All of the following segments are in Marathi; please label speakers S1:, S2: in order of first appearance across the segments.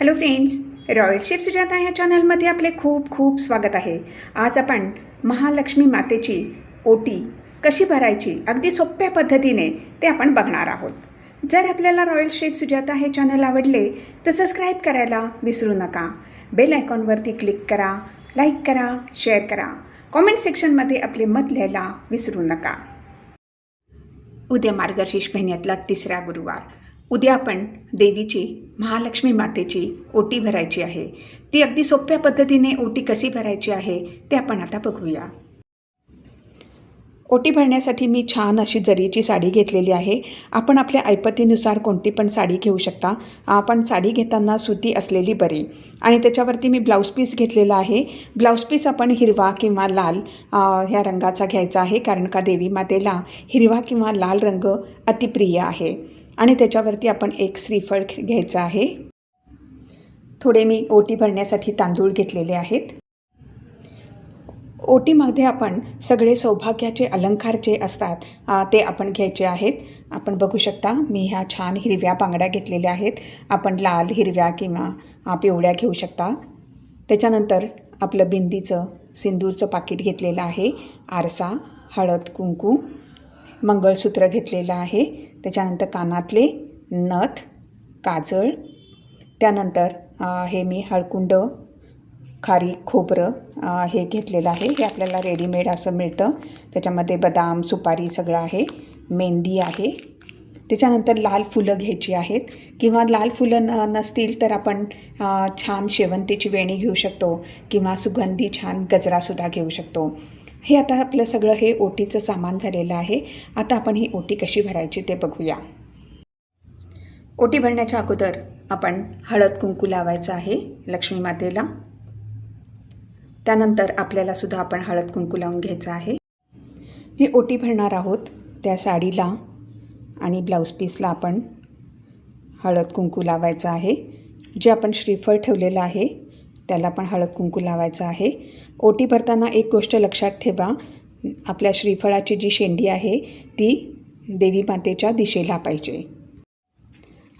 S1: Hello friends royal chef Sujata ह्या चॅनलमध्ये आपले खूप खूप स्वागत आहे. आज आपण महालक्ष्मी मातेची ओटी कशी भरायची अगदी सोप्या पद्धतीने ते आपण बघणार आहोत. जर आपल्याला रॉयल शेफ सुजाता हे चॅनल आवडले तर सबस्क्राईब करायला विसरू नका. बेल आयकॉनवरती क्लिक करा लाईक करा शेअर करा. कॉमेंट सेक्शनमध्ये आपले मत लिहायला विसरू नका. उद्या मार्गशीर्ष महिन्यातला तिसरा गुरुवार. उद्या आपण देवीची महालक्ष्मी मातेची ओटी भरायची आहे. ती अगदी सोप्या पद्धतीने ओटी कशी भरायची आहे ते आपण आता बघूया. ओटी भरण्यासाठी मी छान अशी जरीची साडी घेतलेली आहे. आपण आपल्या ऐपतीनुसार कोणती पण साडी घेऊ शकता. आपण साडी घेताना सुती असलेली बरी. आणि त्याच्यावरती मी ब्लाऊज पीस घेतलेला आहे. ब्लाऊज पीस आपण हिरवा किंवा लाल ह्या रंगाचा घ्यायचा आहे. कारण का देवी मातेला हिरवा किंवा लाल रंग अतिप्रिय आहे. आणि त्याच्यावरती आपण एक श्रीफळ घ्यायचं आहे. थोडे मी ओटी भरण्यासाठी तांदूळ घेतलेले आहेत. ओटीमध्ये आपण सगळे सौभाग्याचे अलंकार जे असतात ते आपण घ्यायचे आहेत. आपण बघू शकता मी ह्या छान हिरव्या बांगड्या घेतलेल्या आहेत. आपण लाल हिरव्या किंवा पिवळ्या घेऊ शकता. त्याच्यानंतर आपलं बिंदीचं सिंदूरचं पाकिट घेतलेलं आहे. आरसा हळद कुंकू मंगळसूत्र घेतलेलं आहे. त्याच्यानंतर कानातले नथ काजळ त्यानंतर हे मी हळकुंड खारी खोबरं हे घेतलेलं आहे. हे आपल्याला रेडीमेड असं मिळतं. त्याच्यामध्ये बदाम सुपारी सगळं आहे. मेहंदी आहे. त्याच्यानंतर लाल फुलं घ्यायची आहेत. किंवा लाल फुलं न नसतील तर आपण छान शेवंतीची वेणी घेऊ शकतो. किंवा सुगंधी छान गजरासुद्धा घेऊ शकतो. हे आता आपलं सगळं हे ओटीचं सामान झालेलं आहे. आता आपण ही ओटी कशी भरायची ते बघूया. ओटी भरण्याच्या अगोदर आपण हळद कुंकू लावायचं आहे लक्ष्मी मातेला. त्यानंतर आपल्याला सुद्धा आपण हळद कुंकू लावून घ्यायचं आहे. जी ओटी भरणार आहोत त्या साडीला आणि ब्लाऊज पीसला आपण हळद कुंकू लावायचं आहे. जे आपण श्रीफळ ठेवलेलं आहे त्याला पण हळद कुंकू लावायचं आहे. ओटी भरताना एक गोष्ट लक्षात ठेवा. आपल्या श्रीफळाची जी शेंडी आहे ती देवी मातेच्या दिशेला पाहिजे.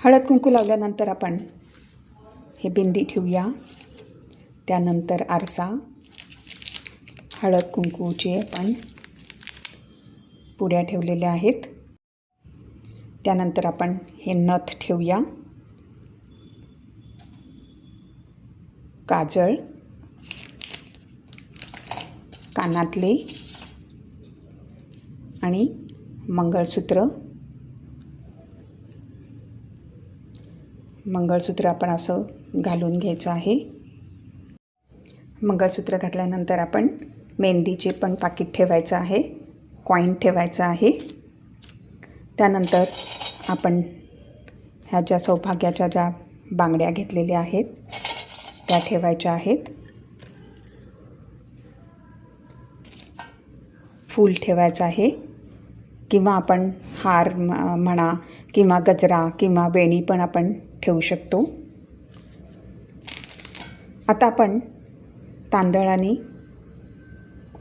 S1: हळद कुंकू लावल्यानंतर आपण हे बिंदी ठेवूया. त्यानंतर आरसा हळद कुंकूचे आपण पुड्या ठेवलेल्या आहेत. त्यानंतर आपण हे नथ ठेवूया. काजळ कानातले आणि मंगळसूत्र. मंगळसूत्र आपण असं घालून घ्यायचं आहे. मंगळसूत्र घातल्यानंतर आपण मेहंदीचे पण पाकिट ठेवायचं आहे कॉईन ठेवायचं आहे. त्यानंतर आपण ह्या ज्या सौभाग्याच्या ज्या बांगड्या घेतलेल्या आहेत त्या ठेवायच्या आहेत. फूल ठेवायचं आहे. किंवा आपण हार म- म्हणा किंवा गजरा किंवा वेणी पण आपण ठेवू शकतो. आता आपण तांदळाने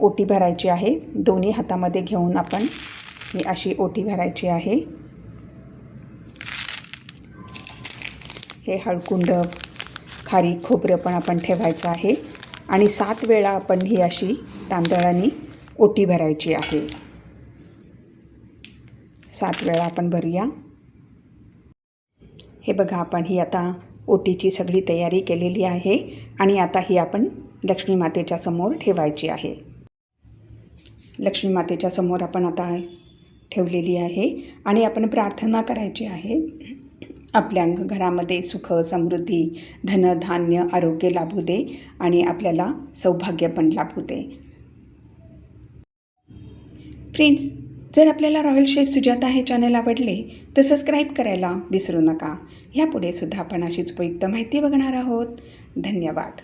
S1: ओटी भरायची आहे. दोन्ही हातामध्ये घेऊन आपण ही अशी ओटी भरायची आहे. हे हळकुंड खारी खोबरं पण आपण ठेवायचं आहे. आणि सात वेळा आपण ही अशी तांदळाने ओटी भरायची आहे. सात वेळा आपण भरूया. हे बघा आपण ही आता ओटीची सगळी तयारी केलेली आहे आणि आता ही आपण लक्ष्मी मातेच्या समोर ठेवायची आहे. लक्ष्मी मातेच्या समोर आपण आता ठेवलेली आहे आणि आपण प्रार्थना करायची आहे. आपल्या घरामध्ये सुख समृद्धी धनधान्य आरोग्य लाभू दे आणि आपल्याला सौभाग्य पण लाभू दे. फ्रेंड्स जर आपल्याला रॉयल शेफ सुजाता हे चॅनल आवडले तर सबस्क्राईब करायला विसरू नका. ह्यापुढे सुद्धा आपण अशीच उपयुक्त माहिती बघणार आहोत. धन्यवाद.